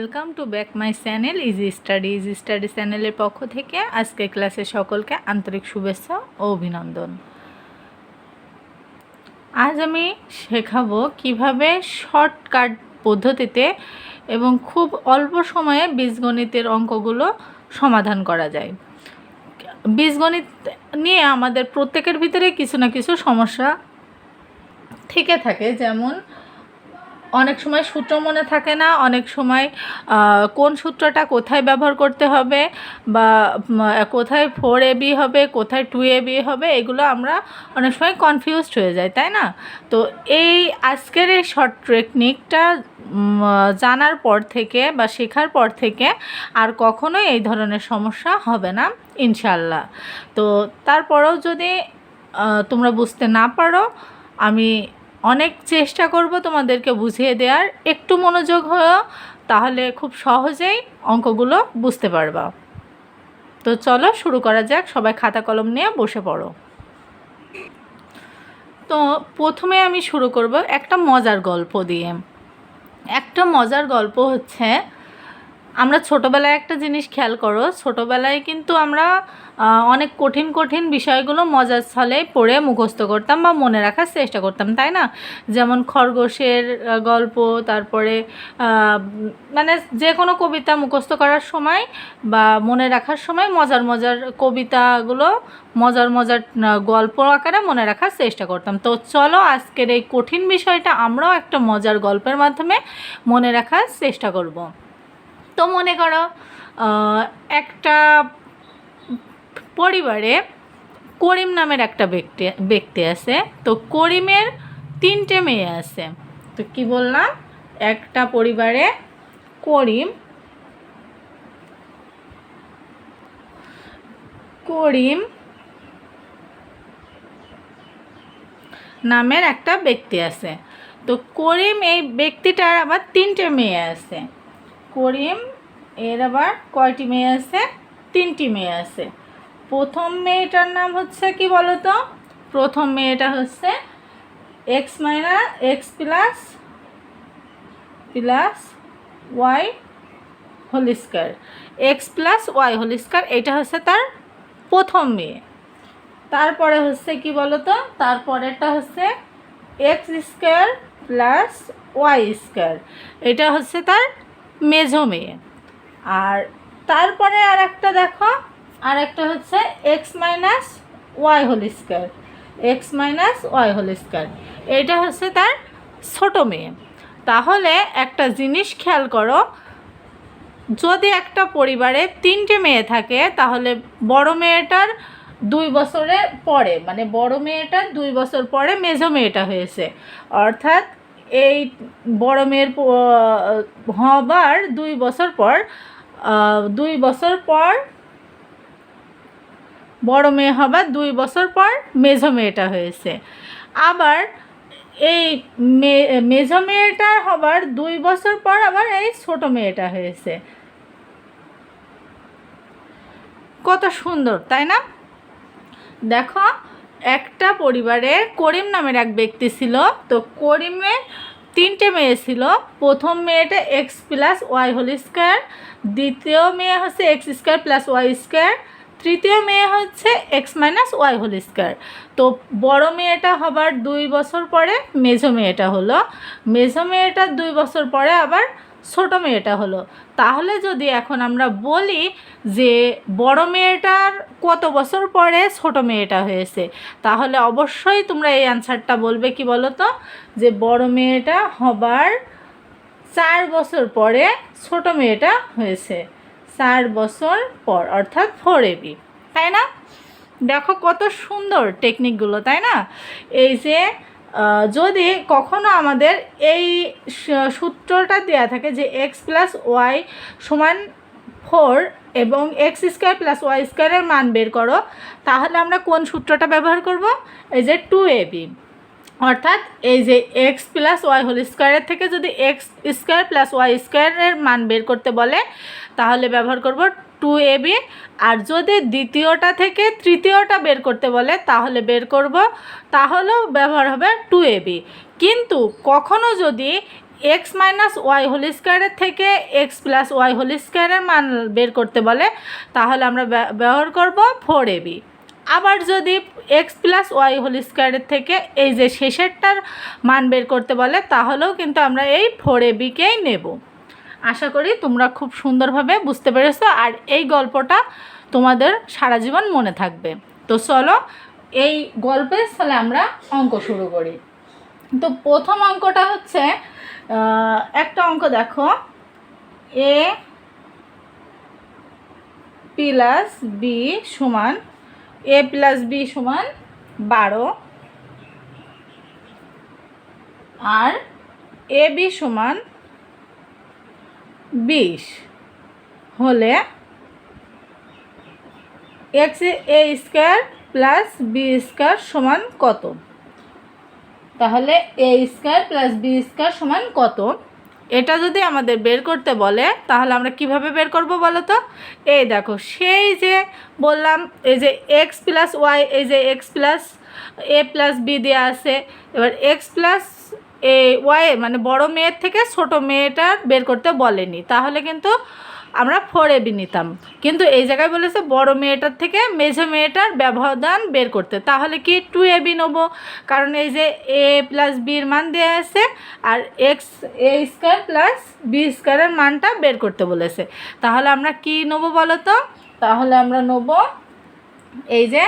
Welcome to back my channel easy study easy study চ্যানেলের পক্ষ থেকে আজকে ক্লাসে সকলকে আন্তরিক শুভেচ্ছা ও অভিনন্দন। আজ আমি শেখাবো কীভাবে শর্টকাট পদ্ধতিতে এবং খুব অল্প সময়ে বীজগণিতের অঙ্কগুলো সমাধান করা যায়। বীজগণিত নিয়ে আমাদের প্রত্যেকের ভিতরে কিছু না কিছু সমস্যা থেকে থাকে, যেমন অনেক সময় সূত্র মনে থাকে না, অনেক সময় কোন সূত্রটা কোথায় ব্যবহার করতে হবে বা কোথায় ফোর এ বি হবে, কোথায় টু এ বি হবে, এগুলো আমরা অনেক সময় কনফিউজড হয়ে যাই, তাই না? তো এই আজকের এই শর্ট টেকনিকটা জানার পর থেকে বা শেখার পর থেকে আর কখনোই এই ধরনের সমস্যা হবে না ইনশাল্লাহ তো তারপরেও যদি তোমরা বুঝতে না পারো, আমি অনেক চেষ্টা করব তোমাদেরকে বুঝিয়ে দেওয়ার একটু মনোযোগ হয়েও তাহলে খুব সহজেই অঙ্কগুলো বুঝতে পারবা। তো চলো শুরু করা যাক, সবাই খাতা কলম নিয়ে বসে পড়ো। তো প্রথমে আমি শুরু করব একটা মজার গল্প দিয়ে। একটা মজার গল্প হচ্ছে, আমরা ছোটোবেলায় একটা জিনিস খেয়াল করো, ছোটোবেলায় কিন্তু আমরা অনেক কঠিন কঠিন বিষয়গুলো মজার ছলে পড়ে মুখস্থ করতাম বা মনে রাখার চেষ্টা করতাম, তাই না? যেমন খরগোশের গল্প, তারপরে মানে যে কোনো কবিতা মুখস্থ করার সময় বা মনে রাখার সময় মজার মজার কবিতাগুলো মজার মজার গল্প আকারে মনে রাখার চেষ্টা করতাম। তো চলো আজকের এই কঠিন বিষয়টা আমরাও একটা মজার গল্পের মাধ্যমে মনে রাখার চেষ্টা করব। তো মনে করো একটা পরিবারে করিম নামের একটা ব্যক্তি ব্যক্তি আছে। তো করিমের তিনটে মেয়ে আছে। তো কি বললাম? একটা পরিবারে করিম করিম নামের একটা ব্যক্তি আছে। তো করিম এই ব্যক্তিটার আবার তিনটে মেয়ে আছে। করিম এর আবার কয়টি মেয়ে আছে? তিনটি মেয়ে আছে। প্রথম মেয়েটার নাম হচ্ছে কি বলো তো প্রথম মেয়েটা হচ্ছে x minus x plus plus y whole square x plus y whole square এটা হচ্ছে তার প্রথম মেয়ে। তারপরে হচ্ছে কি বলো তো তারপরেরটা হচ্ছে x square plus y square এটা হচ্ছে তার মেঝো মেয়ে। আর তারপরে আর একটা দেখো। আর একটা হচ্ছে x minus y whole square x minus y whole square এটা হচ্ছে তার ছোটো মেয়ে। তাহলে একটা জিনিস খেয়াল করো, যদি একটা পরিবারে তিনটে মেয়ে থাকে, তাহলে বড় মেয়েটার দুই বছরে পরে মানে বড় মেয়েটার দুই বছর পরে মেঝো মেয়েটা হয়েছে। অর্থাৎ এই বড় মেয়ের হবার দুই বছর পর দুই বছর পর বড় মেয়ে হবার দুই বছর পর মেঝো মেয়েটা হয়েছে। আবার এই মেঝো মেয়েটার হবার দুই বছর পর আবার এই ছোট মেয়েটা হয়েছে। কত সুন্দর, তাই না? দেখো, একটা পরিবারে করিম নামের এক ব্যক্তি ছিল। তো করিমে তিনটে মেয়ে ছিল। প্রথম মেয়েটা x plus y whole square, দ্বিতীয় মেয়ে হচ্ছে x square plus y square. তৃতীয় মেয়ে হচ্ছে x minus y whole square তো বড় মেয়েটা হবার দুই বছর পরে মেঝো মেয়েটা হলো। মেঝো মেয়েটার দুই বছর পরে আবার ছোট মেয়েটা হলো। তাহলে যদি এখন আমরা বলি যে বড় মেয়েটার কত বছর পরে ছোট মেয়েটা হয়েছে, তাহলে অবশ্যই তোমরা এই অ্যান্সারটা বলবে কি বলো তো যে বড় মেয়েটা হবার চার বছর পরে ছোট মেয়েটা হয়েছে। চার বছর পর, অর্থাৎ ফোর এবি তাই না? দেখো কত সুন্দর টেকনিকগুলো তাই না? এই যে যদি কখনো আমাদের এই সূত্রটা দেওয়া থাকে যে এক্স প্লাস ওয়াই সমান ফোর এবং এক্স স্কোয়ার প্লাস ওয়াই স্কোয়ারের মান বের করো, তাহলে আমরা কোন সূত্রটা ব্যবহার করব? এই যে টু এ বি অর্থাৎ এই যে এক্স প্লাস ওয়াই হোল স্কোয়ারের থেকে যদি এক্স স্কোয়ার প্লাস ওয়াই স্কোয়ারের মান বের করতে বলে, তাহলে ব্যবহার করব টু এ বি আর যদি দ্বিতীয়টা থেকে তৃতীয়টা বের করতে বলে, তাহলে বের করব, তাহলেও ব্যবহার হবে টু এ বি কিন্তু কখনো যদি এক্স মাইনাস ওয়াই হোল স্কোয়ারের থেকে এক্স প্লাস ওয়াই হোল স্কোয়ারের মান বের করতে বলে, তাহলে আমরা ব্যবহার করব ফোর এবি আবার যদি এক্স প্লাস ওয়াই হোল স্কোয়ারের থেকে এই যে শেষেরটার মান বের করতে বলে, তাহলেও কিন্তু আমরা এই ফোর এ বিকেই নেব। আশা করি তোমরা খুব সুন্দরভাবে বুঝতে পেরেছ আর এই গল্পটা তোমাদের সারা জীবন মনে থাকবে। তো চলো এই গল্পের সালে আমরা অঙ্ক শুরু করি। তো প্রথম অঙ্কটা হচ্ছে একটা অঙ্ক দেখো। এ প্লাস বি সমান এ প্লাস বি সমান বারো, আর এ বি সমান বিশ। হলে x a square plus b square সমান কত? তাহলে a square plus b square সমান কত? এটা যদি আমাদের বের করতে বলে, তাহলে আমরা কীভাবে বের করব বলো তো? এই দেখো, সেই যে বললাম, এই যে এক্স প্লাস ওয়াই এই যে x plus a plus b দেওয়া আছে, এবার এক্স প্লাস এ ওয়াই মানে বড় মেয়ের থেকে ছোট মেয়েটা বের করতে বলেনি। তাহলে কিন্তু আমরা ফোর এবি নিতাম। কিন্তু এই জায়গায় বলেছে বড় মেয়েটার থেকে মেঝো মেয়েটার ব্যবধান বের করতে। তাহলে কি টু এবি নেব? কারণ এই যে এ প্লাস বির মান দেওয়া আছে আর x a square plus b স্কোয়ারের মানটা বের করতে বলেছে। তাহলে আমরা কি নেব বলো তো তাহলে আমরা নেব এই যে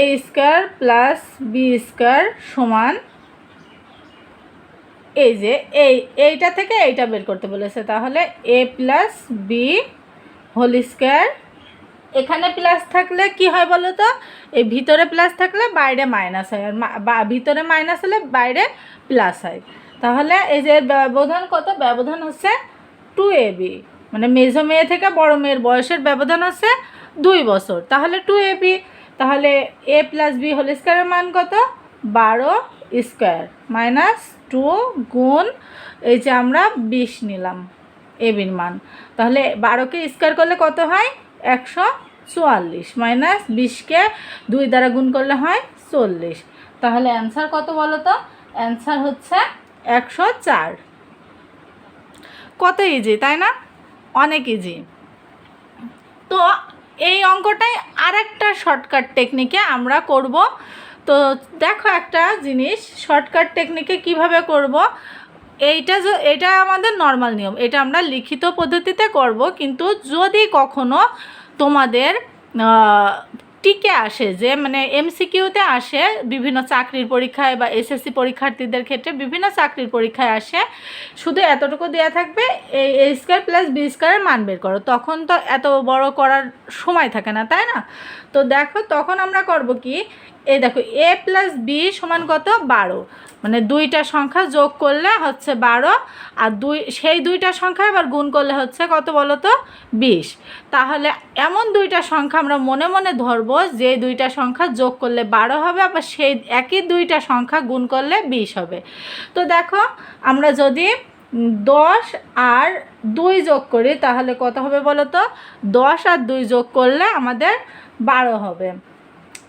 a square plus b square সমান এই যে, এই, এইটা থেকে এইটা বের করতে বলেছে। তাহলে a plus b whole square এখানে প্লাস থাকলে কি হয় বলো তো? এই ভিতরে প্লাস থাকলে বাইরে মাইনাস হয়, আর ভিতরে মাইনাস হলে বাইরে প্লাস হয়। তাহলে এই যে ব্যবধান কত? ব্যবধান হচ্ছে টু এ বি মানে মেজো মেয়ে থেকে বড় মেয়ের বয়সের ব্যবধান হচ্ছে দুই বছর। তাহলে টু এ বি তাহলে এ প্লাস বি হোল স্কোয়ারের মান কত? বারো স্কোয়ার মাইনাস টু গুণ, এই যে আমরা বিশ নিলাম এবির মান তাহলে বারোকে স্কোয়ার করলে কত হয়? একশো চুয়াল্লিশ মাইনাস বিশকে দুই দ্বারা গুণ করলে হয় চল্লিশ। তাহলে অ্যান্সার কত বলো তো? অ্যান্সার হচ্ছে একশো চার। কত ইজি তাই না? অনেক ইজি তো এই অঙ্কটাই আর একটা শর্টকাট টেকনিকে আমরা করব তো দেখো একটা জিনিস শর্টকাট টেকনিকে কীভাবে করব? এইটা যে, এটা আমাদের নর্মাল নিয়ম। এটা আমরা লিখিত পদ্ধতিতে করব, কিন্তু যদি কখনো তোমাদের টিকে আসে যে মানে এমসিকিউতে আসে, বিভিন্ন চাকরির পরীক্ষায় বা এসএসসি পরীক্ষার্থীদের ক্ষেত্রে বিভিন্ন চাকরির পরীক্ষায় আসে, শুধু এতটুকু দেওয়া থাকবে, এই এ স্কোয়ার প্লাস বি স্কোয়ারের মান বের করো। তখন তো এত বড় করার সময় থাকে না, তাই না? তো দেখো, তখন আমরা করব কি এই দেখো এ প্লাস বি সমান কত? বারো। মানে দুইটা সংখ্যা যোগ করলে হচ্ছে বারো, আর দুই, সেই দুইটা সংখ্যা এবার গুণ করলে হচ্ছে কত বলো তো বিশ। তাহলে এমন দুইটা সংখ্যা আমরা মনে মনে ধরবো, যে দুইটা সংখ্যা যোগ করলে বারো হবে, আবার সেই একই দুইটা সংখ্যা গুণ করলে বিশ হবে। তো দেখো, আমরা যদি দশ আর দুই যোগ করি, তাহলে কত হবে বলো তো দশ আর দুই যোগ করলে আমাদের বারো হবে।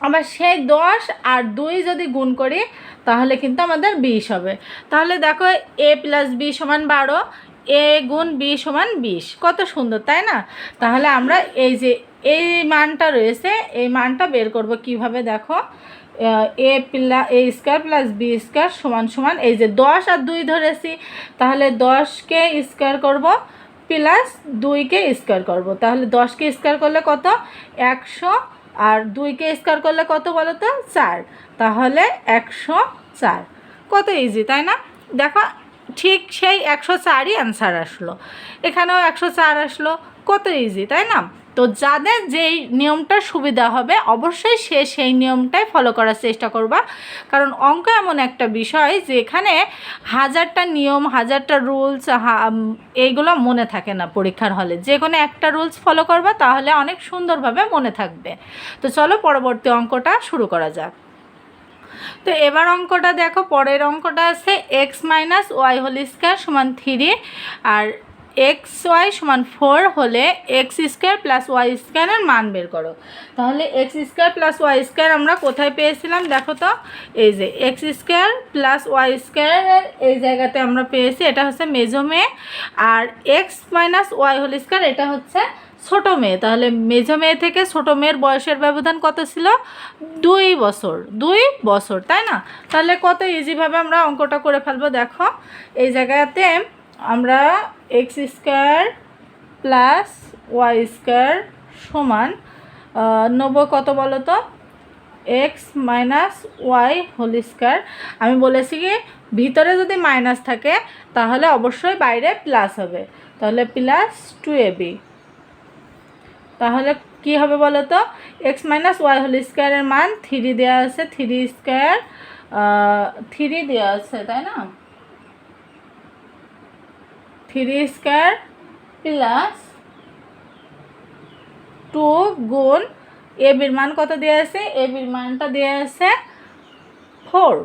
আবার সেই দশ আর দুই যদি গুণ করি, তাহলে কিন্তু আমাদের বিশ হবে। তাহলে দেখো এ প্লাস বি সমান বারো, এ গুণ বি সমান বিশ। কত সুন্দর, তাই না? তাহলে আমরা এই যে এই মানটা রয়েছে, এই মানটা বের করব কীভাবে দেখো? A প্লা, a square plus b square সমান সমান, এই যে দশ আর দুই ধরেছি, তাহলে দশকে স্কোয়ার করব প্লাস দুইকে স্কোয়ার করব। তাহলে দশকে স্কোয়ার করলে কত? একশো আর দুইকে স্কোয়ার করলে কত বলো তো চার। তাহলে একশো চার। কত ইজি তাই না? দেখো, ঠিক সেই একশো চারই অ্যান্সার আসলো। এখানেও একশো চার আসলো। কত ইজি তাই না? তো যাদের যেই নিয়মটা সুবিধা হবে, অবশ্যই সে সেই নিয়মটাই ফলো করার চেষ্টা করবা। কারণ অঙ্ক এমন একটা বিষয় যে এখানে হাজারটা নিয়ম, হাজারটা রুলস এইগুলো মনে থাকে না পরীক্ষার হলে। যে কোনো একটা রুলস ফলো করবা, তাহলে অনেক সুন্দরভাবে মনে থাকবে। তো চলো পরবর্তী অঙ্কটা শুরু করা যাক। তো এবার অঙ্কটা দেখো, পরের অঙ্কটা আছে x minus y whole square সমান থ্রি আর এক্স ওয়াই সমান ফোর হলে এক্স স্কোয়ার প্লাস ওয়াই স্কোয়ারের মান বের করো। তাহলে x square plus y square আমরা কোথায় পেয়েছিলাম? দেখো তো, এই যে এক্স স্কোয়ার প্লাস ওয়াই স্কোয়ারের এই জায়গাতে আমরা পেয়েছি, এটা হচ্ছে মেজো মেয়ে। আর x minus y whole square, এটা হচ্ছে ছোটো মেয়ে। তাহলে মেজো মেয়ে থেকে ছোটো মেয়ের বয়সের ব্যবধান কত ছিল? দুই বছর দুই বছর, তাই না? তাহলে কত ইজিভাবে আমরা অঙ্কটা করে ফেলব? দেখো, এই জায়গাতে আমরা x square plus y square সমান নেব কত বলো তো x minus y whole square আমি বলেছি কি, ভিতরে যদি মাইনাস থাকে, তাহলে অবশ্যই বাইরে প্লাস হবে। তাহলে প্লাস টু এ বি তাহলে কি হবে বলো তো এক্স মাইনাস ওয়াই হোল স্কোয়ারের মান থ্রি দেওয়া আছে থ্রি স্কোয়ার থ্রি দেওয়া আছে, তাই না? থ্রি স্কোয়ার প্লাস টু গুণ এ বির মান কত দেওয়া আছে? এ বির মানটা দেওয়া আছে ফোর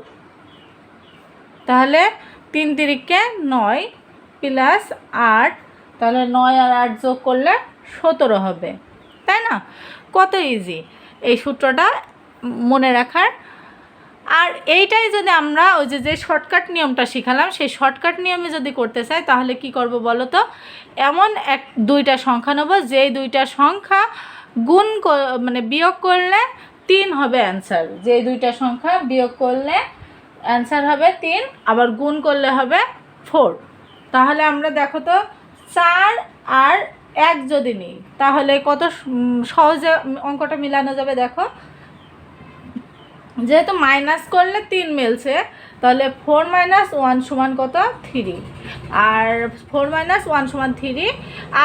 তাহলে তিন তিরিকে নয় প্লাস আট, তাহলে নয় আর আট যোগ করলে সতেরো হবে। তাই না? কত ইজি এই সূত্রটা মনে রাখার আর এইটাই যদি আমরা ওই যে যে শর্টকাট নিয়মটা শিখালাম, সেই শর্টকাট নিয়মে যদি করতে চাই, তাহলে কি করব বলো তো? এমন এক, দুইটা সংখ্যা নেব, যেই দুইটা সংখ্যা গুণ মানে বিয়োগ করলে তিন হবে অ্যান্সার যেই দুইটা সংখ্যা বিয়োগ করলে অ্যান্সার হবে তিন, আবার গুণ করলে হবে ফোর তাহলে আমরা দেখো তো, চার আর এক যদি নিই, তাহলে কত সহজে অঙ্কটা মিলানো যাবে দেখো। যেহেতু মাইনাস করলে তিন মিলছে তাহলে ফোর মাইনাস ওয়ান সমান কত? থ্রি। আর ফোর মাইনাস ওয়ান সমান থ্রি,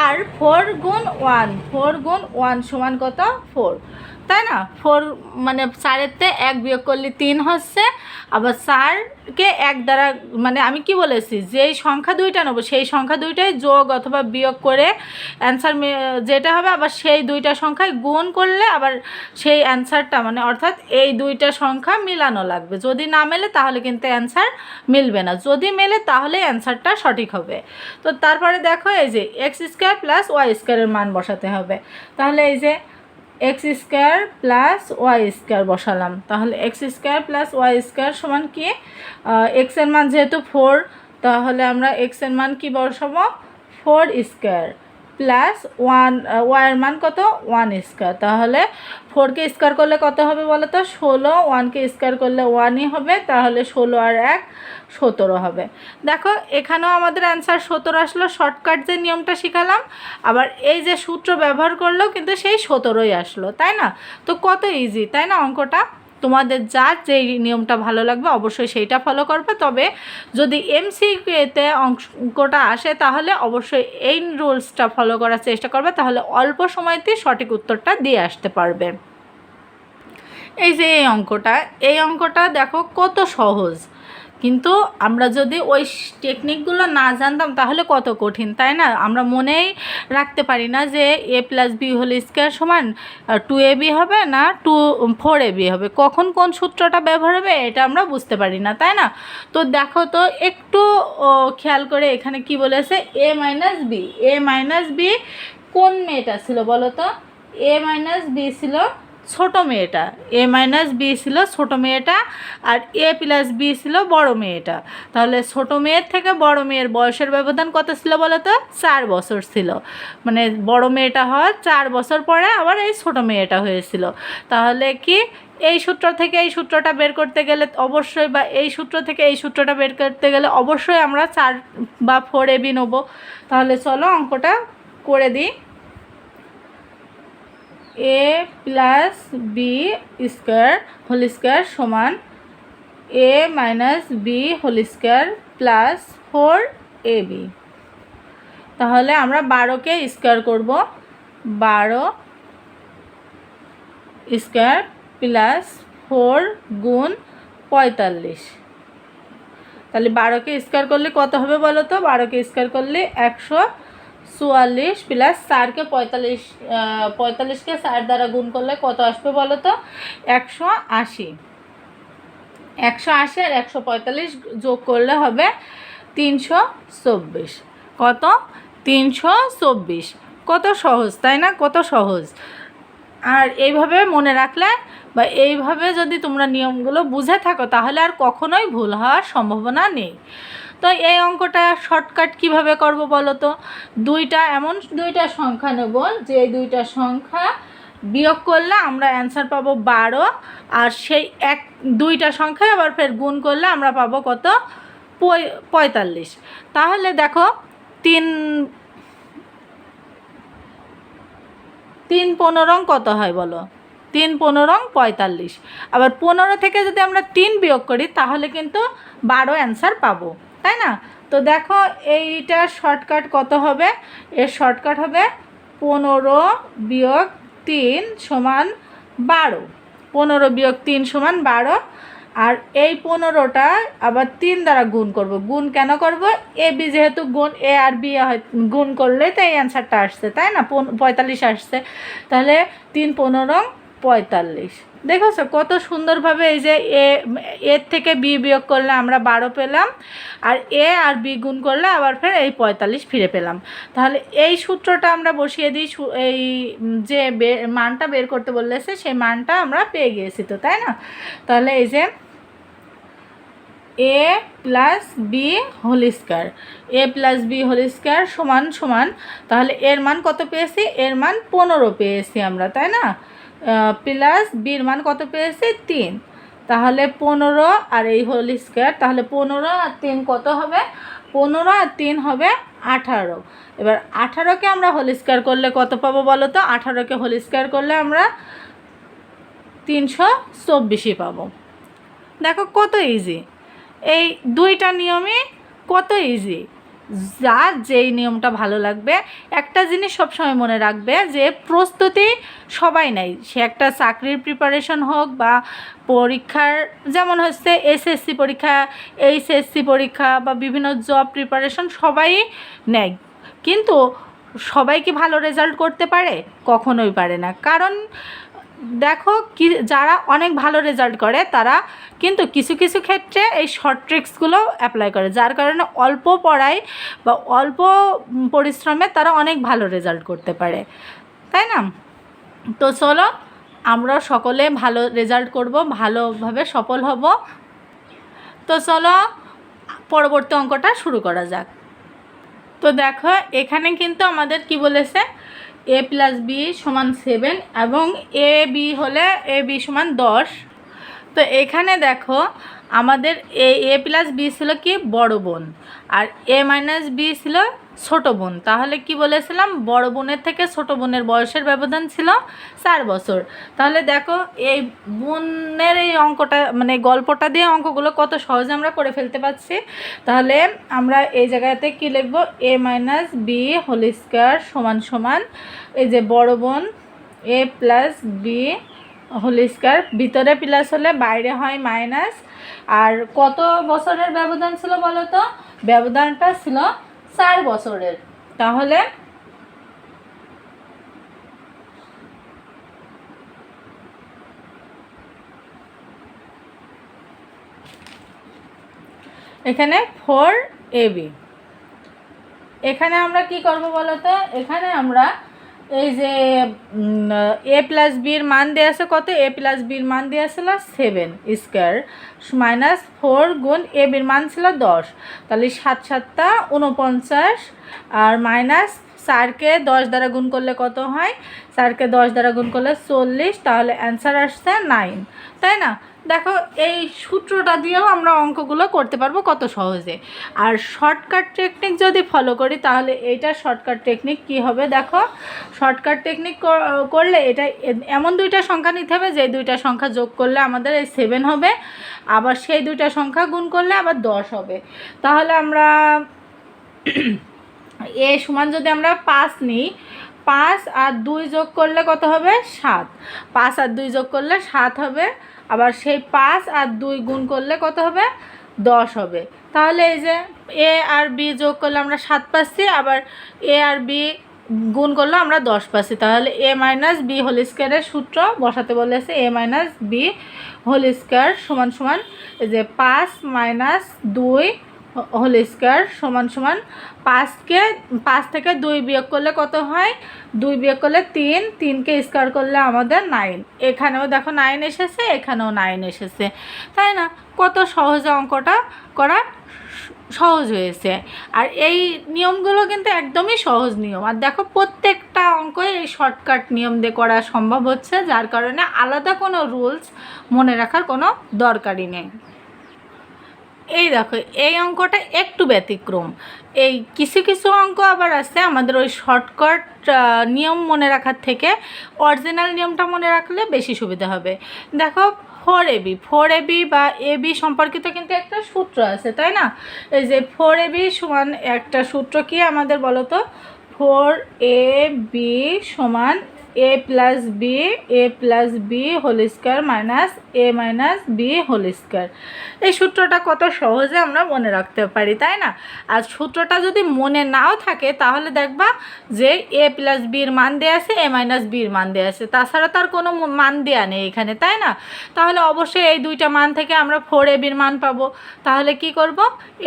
আর ফোর গুণ ওয়ান, ফোর গুণ ওয়ান সমান কত? ফোর। তাই না? ফোর মানে চারেরতে এক বিয়োগ করলে তিন হচ্ছে, আবার চারকে এক দ্বারা মানে আমি কি বলেছি? যেই সংখ্যা দুইটা নেব, সেই সংখ্যা দুইটাই যোগ অথবা বিয়োগ করে অ্যান্সার যেটা হবে, আবার সেই দুইটা সংখ্যায় গুণ করলে আবার সেই অ্যান্সারটা মানে অর্থাৎ এই দুইটা সংখ্যা মিলানো লাগবে। যদি না মেলে, তাহলে কিন্তু অ্যান্সার মিলবে না। যদি মেলে তাহলে অ্যান্সারটা সঠিক হবে। তো তারপরে দেখো এই যে এক্স স্কোয়ার প্লাস ওয়াই স্কোয়ারের মান বসাতে হবে। তাহলে এই যে x square plus y square বসালাম। তাহলে x square plus y square সমান কি? এক্সের মান যেহেতু ফোর তাহলে আমরা এক্সের মান কি বসাবো? ফোর স্কোয়ার প্লাস ওয়ান ওয়াইয়ের মান কত? One square. তাহলে ফোরকে স্কোয়ার করলে কত হবে বলো তো ষোলো ওয়ানকে স্কোয়ার করলে ওয়ানই হবে, তাহলে ষোলো আর এক সতেরো হবে। দেখো, এখানেও আমাদের অ্যান্সার সতেরো আসলো। শর্টকাট যে নিয়মটা শিখালাম, আবার এই যে সূত্র ব্যবহার করলেও কিন্তু সেই সতেরোই আসলো, তাই না? তো কত ইজি তাই না অঙ্কটা? তোমাদের যার যে নিয়মটা ভালো লাগবে অবশ্যই সেইটা ফলো করবে। তবে যদি এমসিকিউতে অঙ্কটা আসে তাহলে অবশ্যই এই রুলসটা ফলো করার চেষ্টা করবে, তাহলে অল্প সময়তেই সঠিক উত্তরটা দিয়ে আসতে পারবে। এই যে এই অঙ্কটা এই অঙ্কটা দেখো কত সহজ। কিন্তু আমরা যদি ওই টেকনিকগুলো না জানতাম, তাহলে কত কঠিন, তাই না? আমরা মনেই রাখতে পারি না যে a plus b whole square সমান টু এ বি হবে না টু ফোর এ বি হবে। কখন কোন সূত্রটা ব্যবহার হবে এটা আমরা বুঝতে পারি না, তাই না? তো দেখো তো, একটু খেয়াল করে এখানে কি বলেছে? A minus b a minus b কোন মেয়েটা ছিল বলো তো? এ মাইনাস বি ছিল ছোট মেয়েটা। এ মাইনাস বি ছিল ছোট মেয়েটা আর এ প্লাস বি ছিল বড় মেয়েটা। তাহলে ছোট মেয়ের থেকে বড় মেয়ের বয়সের ব্যবধান কত ছিল বলো তো চার বছর ছিল। মানে বড় মেয়েটা হওয়ার চার বছর পরে আবার এই ছোট মেয়েটা হয়েছিল। তাহলে কি এই সূত্র থেকে এই সূত্রটা বের করতে গেলে অবশ্যই বা এই সূত্র থেকে এই সূত্রটা বের করতে গেলে অবশ্যই আমরা চার বা ফোর এবি নেব। তাহলে চলো অঙ্কটা করে দিই। A plus b square whole square সমান a minus b whole square plus four a b তাহলে আমরা বারোকে স্কোয়ার করব। বারো স্কোয়ার প্লাস ফোর গুণ পঁয়তাল্লিশ। তাহলে বারোকে স্কোয়ার করলে কত হবে বলো তো? বারোকে স্কোয়ার করলে একশো চুয়াল্লিশ প্লাস চারকে পঁয়তাল্লিশ পঁয়তাল্লিশকে চার দ্বারা গুণ করলে কত আসবে বলো তো? একশো আশি। একশো আশি আর একশো পঁয়তাল্লিশ যোগ করলে হবে তিনশো চব্বিশ। কত? তিনশো চব্বিশ। কত সহজ, তাই না? কত সহজ। আর এইভাবে মনে রাখলে বা এইভাবে যদি তোমরা নিয়মগুলো বুঝে থাকো, তাহলে আর কখনোই ভুল হওয়ার সম্ভাবনা নেই। তো এই অঙ্কটা শর্টকাট কীভাবে করব বলো তো? দুইটা এমন দুইটা সংখ্যা নেব যে দুইটা সংখ্যা বিয়োগ করলে আমরা অ্যান্সার পাবো বারো, আর সেই এক, দুইটা সংখ্যা আবার ফের গুণ করলে আমরা পাবো কত? পঁয়- পঁয়তাল্লিশ। তাহলে দেখো, তিন তিন পনেরো কত হয় বলো? তিন পনেরো পঁয়তাল্লিশ। আবার পনেরো থেকে যদি আমরা তিন বিয়োগ করি, তাহলে কিন্তু বারো অ্যান্সার পাবো। তাই না? তো দেখো এইটা শর্টকাট কত হবে? এর শর্টকাট হবে পনেরো বিয়োগ তিন সমান বারো। পনেরো বিয়োগ তিন সমান বারো। আর এই পনেরোটা আবার তিন দ্বারা গুণ করব। গুণ কেন করব? এ, বি যেহেতু গুণ, এ আর বি হয়, গুণ করলে তো এই অ্যান্সারটা আসছে, তাই না? পঁয়তাল্লিশ আসছে। তাহলে তিন পনেরো পঁয়তাল্লিশ। দেখেছ কত সুন্দরভাবে এই যে এ এর থেকে বি বিয়োগ করলে আমরা বারো পেলাম, আর এ আর বি গুণ করলে আবার ফের এই পঁয়তাল্লিশ ফিরে পেলাম। তাহলে এই সূত্রটা আমরা বসিয়ে দিই এই যে মানটা বের করতে বললেছে সেই মানটা আমরা পেয়ে গিয়েছি তো, তাই না? তাহলে এই যে a plus b whole square a plus b whole square সমান সমান, তাহলে এর মান কত পেয়েছি? এর মান পনেরো পেয়েছি আমরা, তাই না? প্লাস বির মান কত পেয়েছি? তিন। তাহলে পনেরো আর এই হোল স্কোয়ার তাহলে পনেরো আর তিন কত হবে? পনেরো আর তিন হবে আঠারো। এবার আঠারোকে আমরা হোল স্কোয়ার করলে কত পাবো বলো তো? আঠারোকে হোল স্কোয়ার করলে আমরা তিনশো চব্বিশই পাবো। দেখো কত ইজি এই দুইটা নিয়মই কত ইজি যার যেই নিয়মটা ভালো লাগবে, একটা জিনিস সবসময় মনে রাখবে যে প্রস্তুতি সবাই নেয়। সে একটা চাকরির প্রিপারেশন হোক বা পরীক্ষার, যেমন হচ্ছে এসএসসি পরীক্ষা এইচএসসি পরীক্ষা বা বিভিন্ন জব প্রিপারেশন সবাই নেয়। কিন্তু সবাই কি ভালো রেজাল্ট করতে পারে? কখনোই পারে না। কারণ দেখো কি, যারা অনেক ভালো রেজাল্ট করে, তারা কিন্তু কিছু কিছু ক্ষেত্রে এই শর্ট ট্রিক্সগুলো অ্যাপ্লাই করে। যার কারণে অল্প পড়ায় বা অল্প পরিশ্রমে তারা অনেক ভালো রেজাল্ট করতে পারে। তাই না? তো চলো, আমরা সকলে ভালো রেজাল্ট করব, ভালোভাবে সফল হব। তো চলো, পরবর্তী অঙ্কটা শুরু করা যাক। তো দেখো, এখানে কিন্তু আমাদের কি বলেছে? এ প্লাস বি সমান সেভেন এবং এ বি হলে এ বি সমান দশ। তো এখানে দেখো, আমাদের এ এ প্লাস বি ছিল কি? বড় বোন। আর এ মাইনাস বি ছিল ছোট বোন। তাহলে কি বলেছিলাম? বড় বোনের থেকে ছোট বোনের বয়সের ব্যবধান ছিল চার বছর। তাহলে দেখো, এই বোনের এই অঙ্কটা মানে গল্পটা দিয়ে অঙ্কগুলো কত সহজে আমরা করে ফেলতে পারছি। তাহলে আমরা এই জায়গাতে কি লিখব? A minus b whole square সমান সমান, এই যে বড় বোন, a plus b whole square, ভিতরে প্লাস হলে বাইরে হয় মাইনাস। আর কত বছরের ব্যবধান ছিল বলো তো? ব্যবধানটা ছিল চার বছরের। তাহলে? এখানে ফোর এবি এখানে আমরা কি করব বলতো? এখানে আমরা এই যে এ প্লাস বির মান দেওয়া আছে কত? এ প্লাস বির মান দেওয়া ছিল সেভেন স্কোয়ার মাইনাস ফোর গুণ এ বির মান ছিল দশ। তাহলে সাত সাতটা উনপঞ্চাশ আর মাইনাস চারকে দশ দ্বারা গুণ করলে কত হয়? চারকে দশ দ্বারা গুণ করলে চল্লিশ, তাহলে অ্যান্সার আসছে নাইন তাই না? দেখো, এই সূত্রটা দিয়েও আমরা অঙ্কগুলো করতে পারব কত সহজে। আর শর্টকাট টেকনিক যদি ফলো করি, তাহলে এইটা শর্টকাট টেকনিক কি হবে? দেখো শর্টকাট টেকনিক করলে এটা এমন দুইটা সংখ্যা নিতে হবে যে দুইটা সংখ্যা যোগ করলে আমাদের এই সেভেন হবে, আবার সেই দুইটা সংখ্যা গুণ করলে আবার দশ হবে। তাহলে আমরা এ সমান যদি আমরা পাঁচ নিই, পাঁচ আর দুই যোগ করলে কত হবে? সাত। পাঁচ আর দুই যোগ করলে সাত হবে। আবার সেই পাঁচ আর দুই গুণ করলে কত হবে? দশ হবে। তাহলে এই যে এ আর বি যোগ করলে আমরা সাত পাচ্ছি, আবার এ আর বি গুণ করলে আমরা দশ পাচ্ছি। তাহলে এ মাইনাস বি হোল স্কোয়ারের সূত্র বসাতে বলেছে a minus b whole square সমান সমান এই যে পাঁচ মাইনাস দুই হোল স্কোয়ার সমান সমান পাঁচকে, পাঁচ থেকে দুই বিয়োগ করলে কত হয়? দুই বিয়োগ করলে তিন, তিনকে স্কোয়ার করলে আমাদের নাইন। এখানেও দেখো নাইন এসেছে, এখানেও নাইন এসেছে। তাই না? কত সহজে অঙ্কটা করা সহজ হয়েছে। আর এই নিয়মগুলো কিন্তু একদমই সহজ নিয়ম। আর দেখো প্রত্যেকটা অঙ্কই এই শর্টকাট নিয়ম দিয়ে করা সম্ভব হচ্ছে, যার কারণে আলাদা কোনো রুলস মনে রাখার কোনো দরকারই নেই। এই দেখো, এই অঙ্কটা একটু ব্যতিক্রম। এই কিছু কিছু অঙ্ক আবার আছে আমাদের ওই শর্টকাট নিয়ম মনে রাখার থেকে। অরিজিনাল নিয়মটা মনে রাখলে বেশি সুবিধা হবে। দেখো four a b four a b বা এবি সম্পর্কিত কিন্তু একটা সূত্র আছে, তাই না? এই যে ফোর এবি সমান একটা সূত্র কি আমাদের বলো তো? ফোর এ বি সমান a plus b a plus b whole square minus a minus b whole square এই সূত্রটা কত সহজে আমরা মনে রাখতে পারি, তাই না? আর সূত্রটা যদি মনে নাও থাকে, তাহলে দেখবা যে এ প্লাস বির মান দেওয়া আছে এ মাইনাস বির মান দেওয়া আছে। তাছাড়া তার কোনো মান দেওয়া নেই এখানে, তাই না? তাহলে অবশ্যই এই দুইটা মান থেকে আমরা ফোর এ বির মান পাবো। তাহলে কি করব?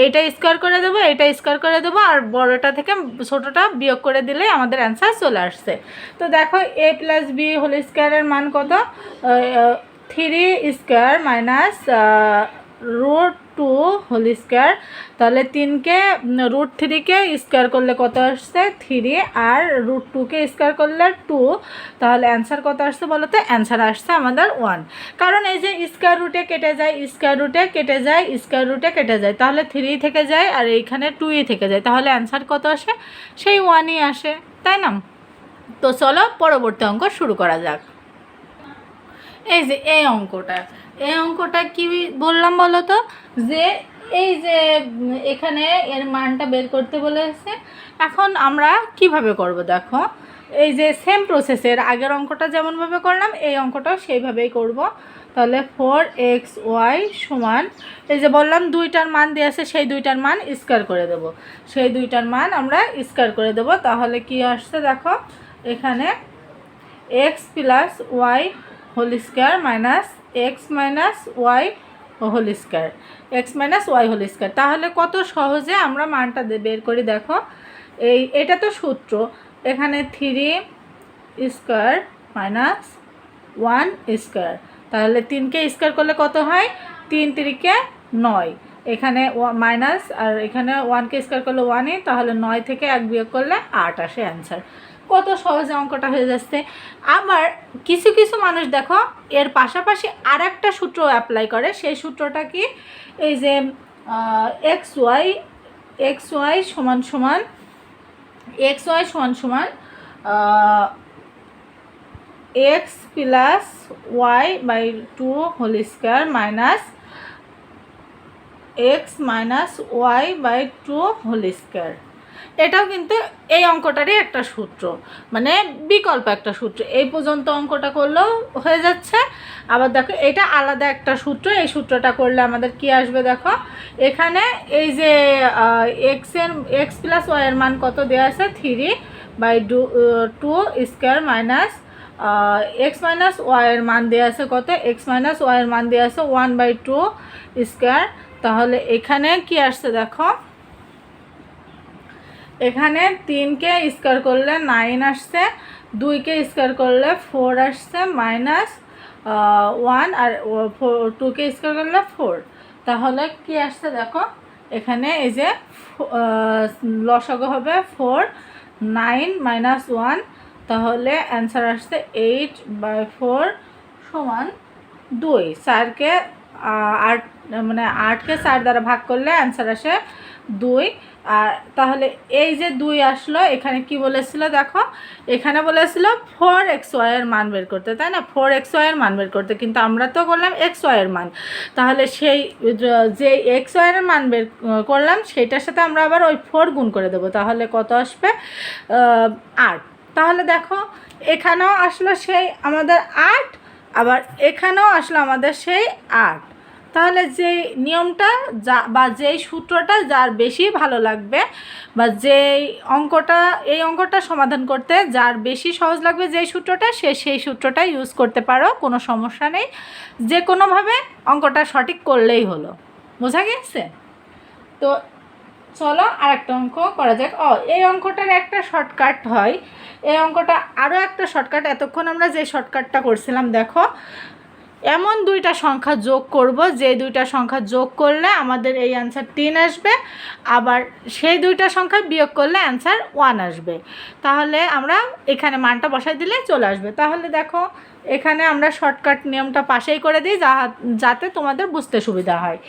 এইটা স্কোয়ার করে দেবো, এটা স্কোয়ার করে দেবো, আর বড়টা থেকে ছোটোটা বিয়োগ করে দিলেই আমাদের অ্যান্সার চলে আসছে। তো দেখো এ প্লাস বি হোল স্কোয়ারের মান কত? Three square minus root two whole square তাহলে তিনকে রুট থ্রিকে স্কোয়ার করলে কত আসছে? থ্রি আর রুট টুকে স্কোয়ার করলে টু তাহলে অ্যান্সার কত আসছে বলো তো? অ্যান্সার আসছে আমাদের ওয়ান কারণ এই যে স্কোয়ার রুটে কেটে যায় স্কোয়ার রুটে কেটে যায় স্কোয়ার রুটে কেটে যায়। তাহলে থ্রি থেকে যায় আর এইখানে টুই থেকে যায়। তাহলে অ্যান্সার কত আসে? সেই ওয়ানই আসে। তাই না? তো চলো পরবর্তী অঙ্ক শুরু করা যাক। এই যে এই অঙ্কটা এই অঙ্কটা কি বললাম বলো তো? যে এই যে এখানে এর মানটা বের করতে বলেছে, এখন আমরা কীভাবে করব দেখো? এই যে সেম প্রসেসের আগের অঙ্কটা যেমনভাবে করলাম, এই অঙ্কটাও সেইভাবেই করব। তাহলে ফোর এক্স ওয়াই সমান, এই যে বললাম দুইটার মান দিয়ে আছে, সেই দুইটার মান স্কোয়ার করে দেব। সেই দুইটার মান আমরা স্কোয়ার করে দেব। তাহলে কি আসছে দেখো? এখানে x plus y whole square minus x minus y whole square x minus y whole square তাহলে কত সহজে আমরা মানটা বের করি দেখো। এই, এটা তো সূত্র। এখানে three square minus one square তাহলে তিনকে স্কোয়ার করলে কত হয়? তিন তিরিকে নয়। এখানে মাইনাস আর এখানে ওয়ানকে স্কোয়ার করলে ওয়ানই তাহলে নয় থেকে এক বিয়োগ করলে আট আসে অ্যান্সার কত সহজে অঙ্কটা হয়ে যাচ্ছে। আবার কিছু কিছু মানুষ দেখো, এর পাশাপাশি আর একটা সূত্র অ্যাপ্লাই করে। সেই সূত্রটা কি? এই যে এক্স ওয়াই এক্স ওয়াই সমান সমান এক্স ওয়াই সমান সমান x plus y by two whole square minus x minus y by two whole square এটাও কিন্তু এই অঙ্কটারই একটা সূত্র। মানে বিকল্প একটা সূত্র। এই পর্যন্ত অঙ্কটা করলেও হয়ে যাচ্ছে। আবার দেখো, এটা আলাদা একটা সূত্র। এই সূত্রটা করলে আমাদের কি আসবে দেখো? এখানে এই যে এক্সের এক্স প্লাস ওয়াইয়ের মান কত দেওয়া আছে? Three by do two square minus x minus ওয়াইয়ের মান দেওয়া আছে কত? এক্স মাইনাস ওয়াইয়ের মান দেওয়া আছে ওয়ান বাই টু স্কোয়ার তাহলে এখানে কি আসছে দেখো? এখানে তিনকে স্কোয়ার করলে নাইন আসছে, দুইকে স্কোয়ার করলে ফোর আসছে মাইনাস ওয়ান আর টুকে স্কোয়ার করলে ফোর। তাহলে কি আসছে দেখো, এখানে এই যে লসগ হবে ফোর, নাইন মাইনাস ওয়ান, তাহলে অ্যান্সার আসছে এইট বাই ফোর সমান দুই। চারকে আট মানে আটকে চার দ্বারা ভাগ করলে অ্যান্সার আসে দুই। আর তাহলে এই যে দুই আসলো, এখানে কি বলেছিল দেখো? এখানে বলেছিল ফোর এক্স ওয়াইয়ের মান বের করতে, তাই না? ফোর এক্স ওয়াইয়ের মান বের করতে, কিন্তু আমরা তো করলাম এক্স ওয়াইয়ের মান। তাহলে সেই, যে এক্স ওয়াইয়ের মান বের করলাম, সেইটার সাথে আমরা আবার ওই ফোর গুণ করে দেবো, তাহলে কত আসবে? আট। তাহলে দেখো, এখানেও আসলো সেই আমাদের আট, আবার এখানেও আসলো আমাদের সেই আট। তাহলে যে নিয়মটা যা, বা যেই সূত্রটা যার বেশি ভালো লাগবে, বা যেই অঙ্কটা, এই অঙ্কটা সমাধান করতে যার বেশি সহজ লাগবে যেই সূত্রটা, সে সেই সূত্রটা ইউজ করতে পারো, কোনো সমস্যা নেই। যে কোনোভাবে অঙ্কটা সঠিক করলেই হলো। বোঝা গেছে? তো চলো আর একটা অঙ্ক করা যাক। ও, এই অঙ্কটার একটা শর্টকাট হয়। এই অঙ্কটা আরও একটা শর্টকাট এতক্ষণ আমরা যে শর্টকাটটা করছিলাম, দেখো। এমন দুইটা সংখ্যা যোগ করব, যে দুইটা সংখ্যা যোগ করলে আমাদের এই অ্যান্সার তিন আসবে, আবার সেই দুইটা সংখ্যা বিয়োগ করলে অ্যান্সার ওয়ান আসবে। তাহলে আমরা এখানে মানটা বসাই দিলে চলে আসবে। তাহলে দেখো, এখানে আমরা শর্টকাট নিয়মটা পাশেই করে দিই যা যাতে তোমাদের বুঝতে সুবিধা হয়।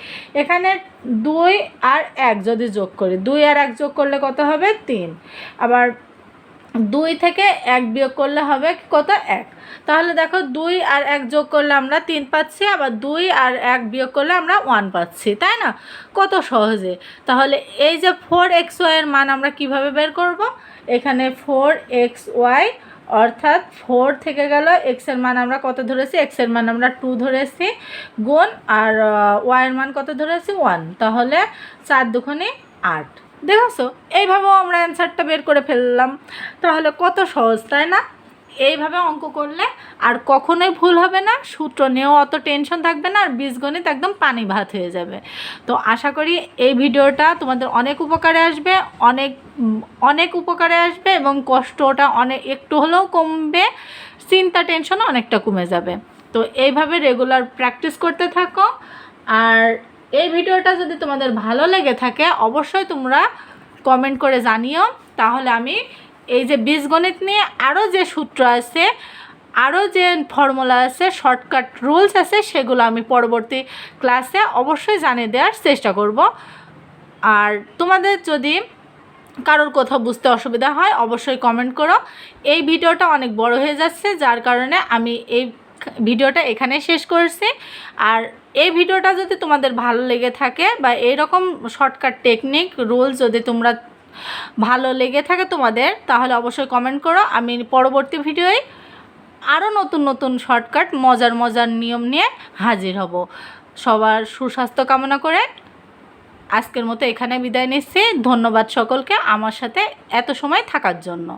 এখানে দুই আর এক যদি যোগ করি, দুই আর এক যোগ করলে কত হবে? তিন। আবার দুই থেকে এক বিয়োগ করলে হবে কত? এক। তাহলে দেখো দুই আর এক যোগ করলে আমরা তিন পাচ্ছি, আবার দুই আর এক বিয়োগ করলে আমরা ওয়ান পাচ্ছি, তাই না? কত সহজে। তাহলে এই যে ফোর এক্স ওয়াইয়ের মান আমরা কীভাবে বের করব? এখানে ফোর এক্স ওয়াই অর্থাৎ ফোর থেকে গেল এক্সের মান আমরা কত ধরেছি? এক্সের মান আমরা টু ধরেছি গুণ, আর ওয়াইয়ের মান কত ধরেছি? ওয়ান। তাহলে চার দুখানে আট। দেখেছ? এইভাবেও আমরা অ্যান্সারটা বের করে ফেললাম। তাহলে কত সহজ, তাই না? এইভাবে অঙ্ক করলে আর কখনোই ভুল হবে না, সূত্র নিয়েও অত টেনশন থাকবে না, আর বীজগণিত একদম পানি ভাত হয়ে যাবে। তো আশা করি এই ভিডিওটা তোমাদের অনেক উপকারে আসবে, অনেক অনেক উপকারে আসবে এবং কষ্টটা অনেক, একটু হলেও কমবে, চিন্তা টেনশনও অনেকটা কমে যাবে। তো এইভাবে রেগুলার প্র্যাকটিস করতে থাকো, আর এই ভিডিওটা যদি তোমাদের ভালো লেগে থাকে, অবশ্যই তোমরা কমেন্ট করে জানিও। তাহলে আমি এই যে বীজগণিত নিয়ে আরও যে সূত্র আছে আরও যে ফর্মুলা আছে শর্টকাট রুলস আছে, সেগুলো আমি পরবর্তী ক্লাসে অবশ্যই জানিয়ে দেওয়ার চেষ্টা করব। আর তোমাদের যদি কারোর কোথাও বুঝতে অসুবিধা হয়, অবশ্যই কমেন্ট করো। এই ভিডিওটা অনেক বড় হয়ে যাচ্ছে, যার কারণে আমি এই ভিডিওটা এখানে শেষ করছি। আর এই ভিডিওটা যদি তোমাদের ভালো লেগে থাকে বা এইরকম শর্টকাট টেকনিক রুলস যদি তোমরা ভালো লেগে থাকে তোমাদের, তাহলে অবশ্যই কমেন্ট করো। আমি পরবর্তী ভিডিওয় আরও নতুন নতুন শর্টকাট মজার মজার নিয়ম নিয়ে হাজির হব। সবার সুস্বাস্থ্য কামনা করে আজকের মতো এখানে বিদায় নিচ্ছি। ধন্যবাদ সকলকে আমার সাথে এত সময় থাকার জন্য।